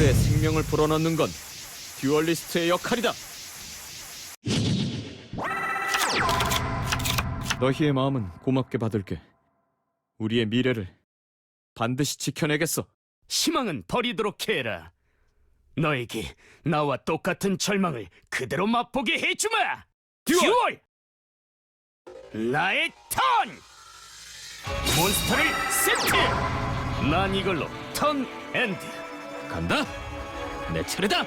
카드에 생명을 불어넣는 건 듀얼리스트의 역할이다. 너희의 마음은 고맙게 받을게. 우리의 미래를 반드시 지켜내겠어. 희망은 버리도록 해라. 너에게 나와 똑같은 절망을 그대로 맛보게 해주마. 듀얼! 나의 턴! 몬스터를 세트! 난 이걸로 턴 엔드. 간다. 내 차례다.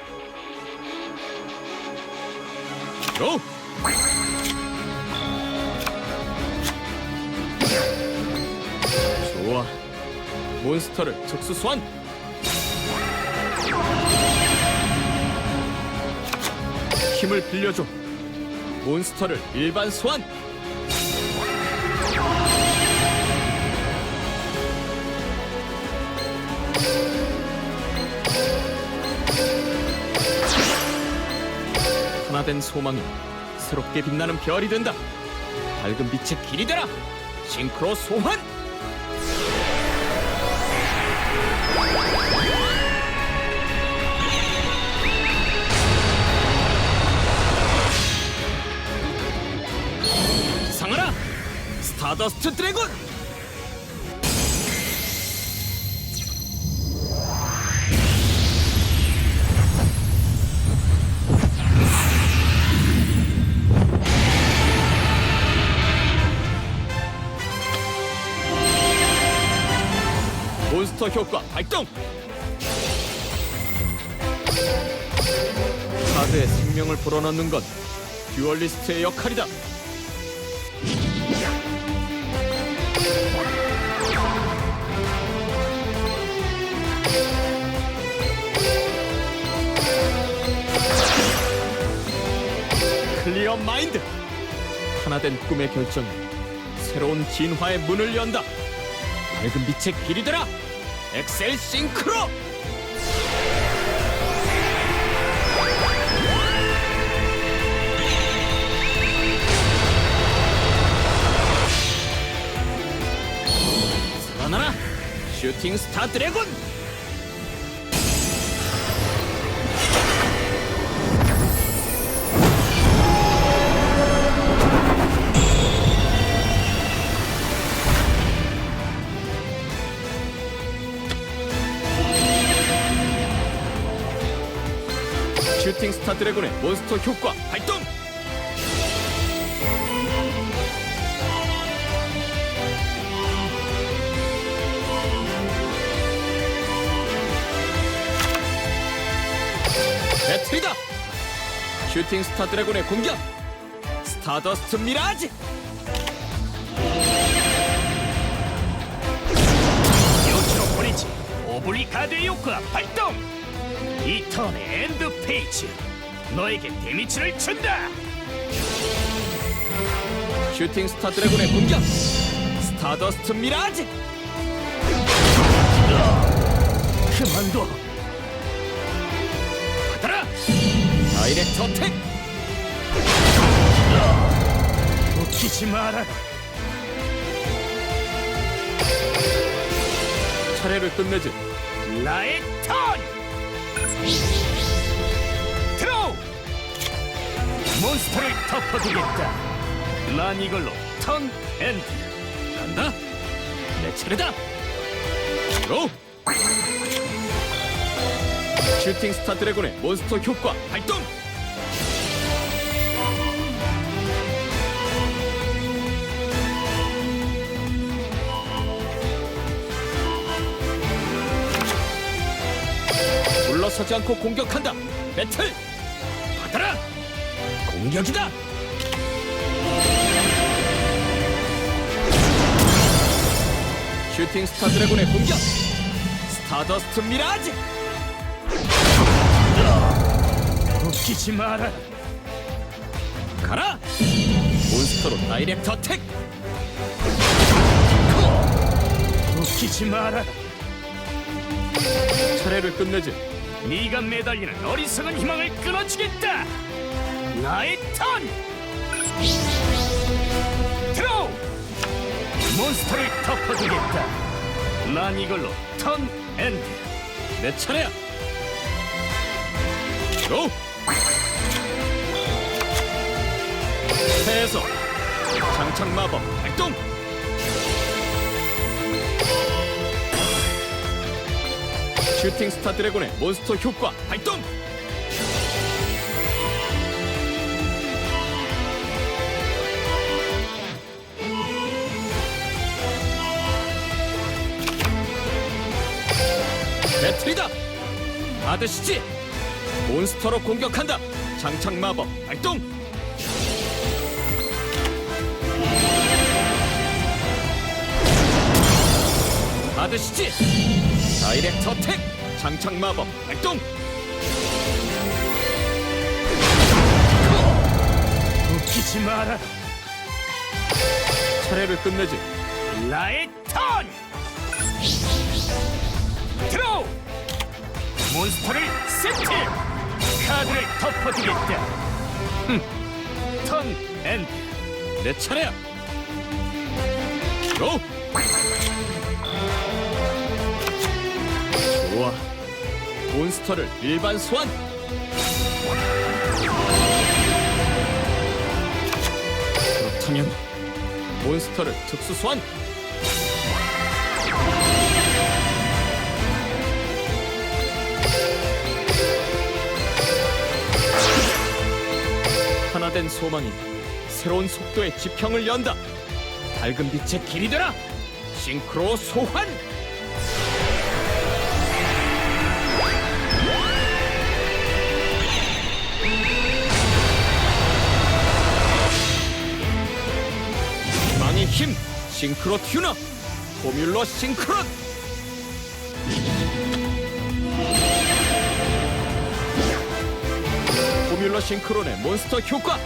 로. 좋아. 몬스터를 특수 소환. 힘을 빌려줘. 몬스터를 일반 소환. 하나 된 소망이 새롭게 빛나는 별이 된다. 밝은 빛의 길이 되라. 싱크로 소환. 상하라. 스타더스트 드래곤. 몬스터 효과 발동! 카드에 생명을 불어넣는 건 듀얼리스트의 역할이다. 클리어 마인드! 하나된 꿈의 결정이 새로운 진화의 문을 연다. 밝은 빛의 길이 되라! 엑셀 싱크로! 살아나라! 슈팅 스타 드래곤! 슈팅 스타 드래곤의 몬스터 효과 발동! 배틀이다! 슈팅 스타 드래곤의 공격! 스타더스트 미라지! 요치로 보내지 오블리카드 효과 발동! 이 턴의 엔드 페이지 너에게 데미지를 준다! 슈팅 스타 드래곤의 공격! 스타더스트 미라지! 그만둬! 받아라! 다이렉트 어택! 웃기지 마라! 차례를 끝내지 나의 턴! 드로우! 몬스터를 덮어두겠다. 난 이걸로 턴 엔드. 간다! 내 차례다! 로! 슈팅 스타 드래곤의 몬스터 효과 발동! 물러서지 않고 공격한다! 배틀! 받아라! 공격이다! 슈팅 스타 드래곤의 공격! 스타더스트 미라지! 웃기지 마라. 가라! 몬스터로 다이렉트 어택! 웃기지 마라. 차례를 끝내지. 네가 매달리는 어리석은 희망을 끊어주겠다. 나의 턴. 드로우. 몬스터를 덮어주겠다. 난 이걸로 턴 엔드. 내 차례야. 고! 해서 장착 마법 발동. 슈팅 스타 드래곤의 몬스터 효과 발동. 배틀이다. 받으시지. 몬스터로 공격한다. 장착 마법 발동. 받으시지. 다이렉트 어택. 장착 마법 발동. 웃기지 마라. 차례를 끝내지. 나의 턴. 드로우. 몬스터를 세트. 카드를 덮어주겠다. 흠. 턴 엔드. 내 차례야. 고! 좋아. 몬스터를 일반 소환. 그렇다면 몬스터를 특수 소환. 하나 된 소망이 새로운 속도의 지평을 연다. 밝은 빛의 길이 되라. 싱크로 소환. 싱크로 튜너 포뮬러 싱크론 포뮬러 싱크론의 몬스터 효과.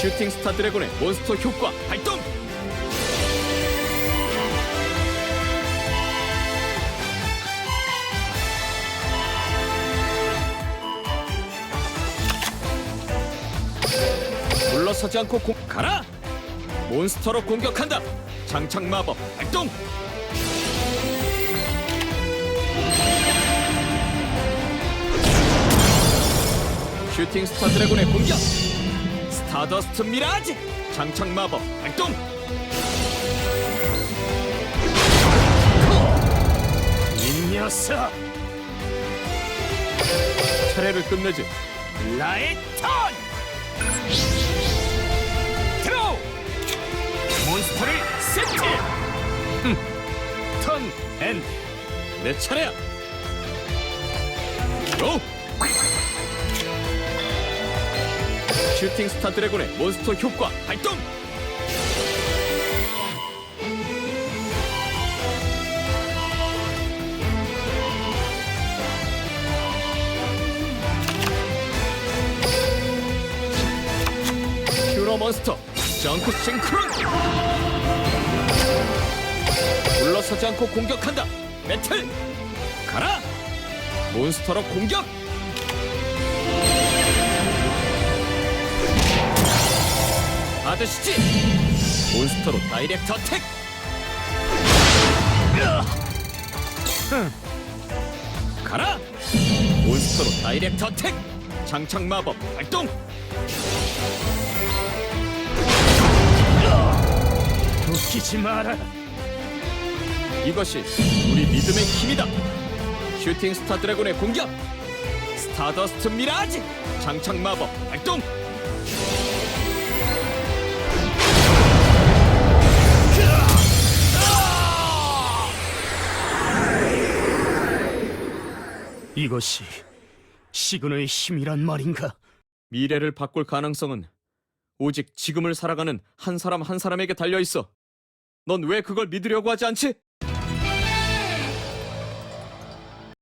슈팅 스타 드래곤의 몬스터 효과 발동 물러서지 않고 공 가라! 몬스터로 공격한다! 장착 마법 발동! 슈팅 스타 드래곤의 공격! 스타더스트 미라지! 장착 마법 발동! 이 녀석. 차례를 끝내지. 나의 턴! 몬스터를 세트! 흠. 턴 엔드 내 차례야 고! 슈팅 스타 드래곤의 몬스터 효과 발동 퓨러 몬스터 정크 싱크론 물러서지 않고 공격한다! 배틀 가라! 몬스터로 공격! 받으시지! 몬스터로 다이렉트 어택! 가라! 몬스터로 다이렉트 어택! 장착 마법 발동 웃기지 마라 이것이 우리 믿음의 힘이다. 슈팅 스타 드래곤의 공격. 스타더스트 미라지. 장착 마법 발동. 이것이 시그너의 힘이란 말인가? 미래를 바꿀 가능성은 오직 지금을 살아가는 한 사람 한 사람에게 달려 있어. 넌 왜 그걸 믿으려고 하지 않지?